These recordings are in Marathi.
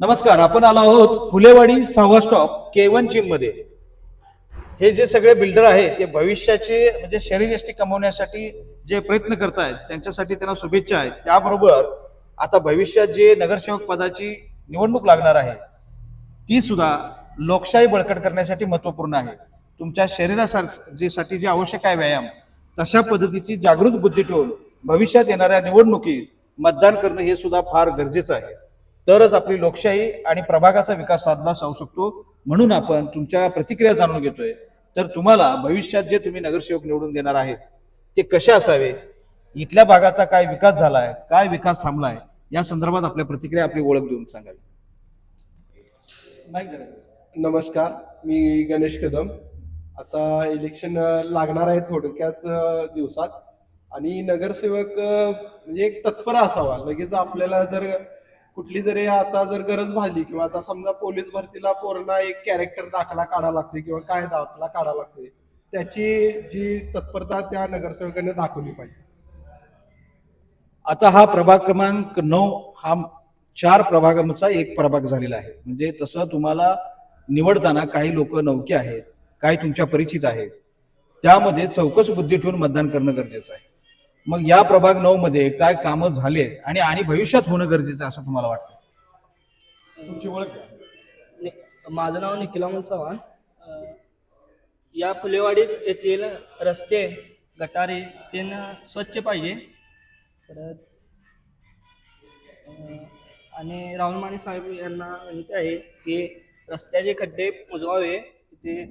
नमस्कार आपण आलो आहोत फुलेवाडी सहावा स्टॉप केवन जिममध्ये. हे जे सगळे बिल्डर आहेत ते भविष्याचे म्हणजे शरीरयष्टी कमवण्यासाठी जे प्रयत्न करतायत त्यांच्यासाठी त्यांना शुभेच्छा आहेत. त्याबरोबर आता भविष्यात जे नगरसेवक पदाची निवडणूक लागणार आहे ती सुद्धा लोकशाही बळकट करण्यासाठी महत्त्वपूर्ण आहे. तुमच्या शरीरासाठी साठी जे आवश्यक आहे व्यायाम तशा पद्धतीची जागृत बुद्धी ठेवून भविष्यात येणाऱ्या निवडणुकीत मतदान करणं हे सुद्धा फार गरजेचं आहे. तरच आपली लोकशाही आणि प्रभागाचा विकास साधला जाऊ शकतो. म्हणून आपण तुमच्या प्रतिक्रिया जाणून घेतोय. तर तुम्हाला भविष्यात जे तुम्ही नगरसेवक निवडून देणार आहेत ते कसे असावेत? इथल्या भागाचा काय विकास झालाय? काय विकास थांबलाय? या संदर्भात आपल्या प्रतिक्रिया आपली ओळख देऊन सांगावी. नाही नमस्कार मी गणेश कदम. आता इलेक्शन लागणार आहे थोडक्याच दिवसात. आणि नगरसेवक म्हणजे एक तत्पर असावा. लगेच आपल्याला जर कुठली जरी आता जर गरज भाली किंवा आता समजा पोलीस भरतीला पोरणा एक कॅरेक्टर दाखला काढा लागते किंवा काय दाखला काढा लागते त्याची जी तत्परता त्या नगरसेवकाने दाखवली पाहिजे. आता हा प्रभाग क्रमांक नऊ हा चार प्रभागांचा एक प्रभाग झालेला आहे. म्हणजे तसं तुम्हाला निवडताना काही लोक नौके आहेत काही तुमच्या परिचित आहेत. त्यामध्ये चौकस बुद्धी ठेवून मतदान करणं गरजेचं आहे. मग या प्रभाग नऊ मध्ये काय कामं झालेत आणि आणि भविष्यात होणं गरजेचं आहे असं तुम्हाला वाटतं? तुमची ओळख. नि- माझं नाव निखिलामन चव्हाण. अं, या फुलेवाडीत येथील रस्ते गटारे तीन स्वच्छ पाहिजे. परत अं, आणि राहुल माने साहेब यांना विनंती आहे की रस्त्याचे खड्डे मुजवावे. ते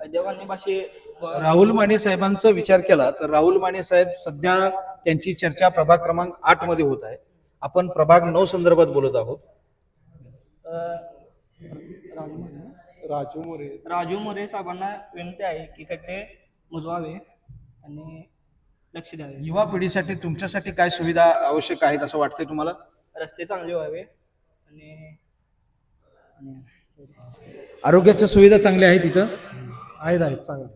अद्यापांनी भाषे राहुल माने साहेबांचा विचार केला तर राहुल माने साहेब सध्या त्यांची चर्चा प्रभाग क्रमांक आठमध्ये होत आहे. आपण प्रभाग नऊ संदर्भात बोलत आहोत. राजू माने राजू मोरे. राजू मोरे साहेबांना विनंती आहे की खड्डे मुजवावे आणि लक्ष द्यावे. युवा पिढीसाठी तुमच्यासाठी काय सुविधा आवश्यक आहेत असं वाटतंय तुम्हाला? रस्ते चांगले व्हावे आणि आणि आरोग्याच्या सुविधा चांगल्या आहेत इथं? आहेत आहेत चांगले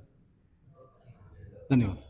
धन्यवाद.